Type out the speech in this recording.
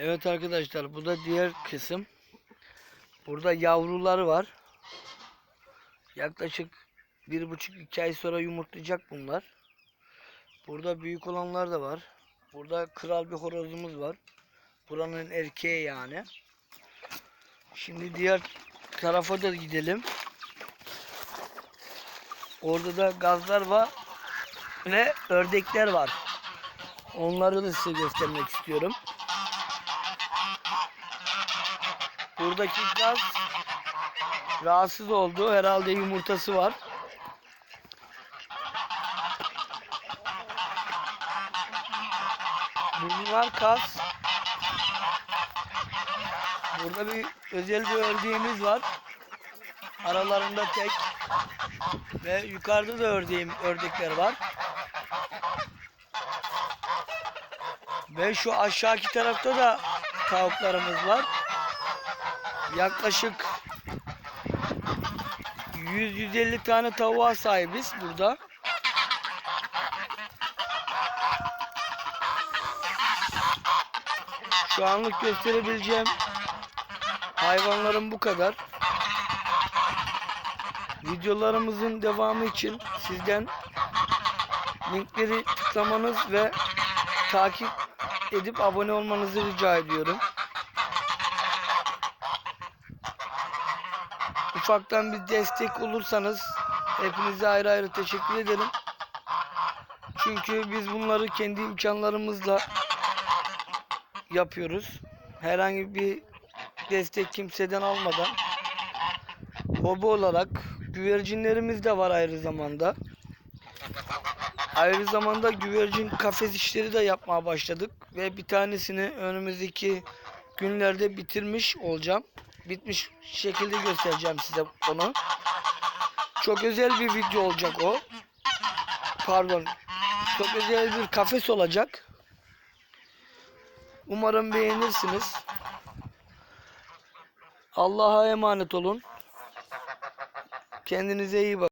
Evet arkadaşlar bu da diğer kısım. Burada yavruları var. Yaklaşık bir buçuk iki ay sonra yumurtlayacak bunlar. Burada büyük olanlar da var. Burada kral bir horozumuz var. Buranın erkeği yani. Şimdi diğer tarafa da gidelim. Orada da gazlar var ve ördekler var. Onları da size göstermek istiyorum. Buradaki gaz rahatsız oldu. Herhalde yumurtası var. Bunlar kas. Burada bir özel bir ördeğimiz var. Aralarında tek ve yukarıda da ördeğim ördekler var. Ve şu aşağıki tarafta da tavuklarımız var. Yaklaşık 100-150 tane tavuğa sahibiz burada. Şu anlık gösterebileceğim hayvanlarım bu kadar. Videolarımızın devamı için sizden linkleri tıklamanız ve takip edip abone olmanızı rica ediyorum. Ufaktan bir destek olursanız hepinize ayrı ayrı teşekkür ederim. Çünkü biz bunları kendi imkanlarımızla yapıyoruz. Herhangi bir destek kimseden almadan hobi olarak güvercinlerimiz de var ayrı zamanda. Ayrı zamanda güvercin kafes işleri de yapmaya başladık ve bir tanesini önümüzdeki günlerde bitirmiş olacağım. Bitmiş şekilde göstereceğim size onu. Çok özel bir video olacak o. Pardon. Çok özel bir kafes olacak. Umarım beğenirsiniz. Allah'a emanet olun. Kendinize iyi bakın.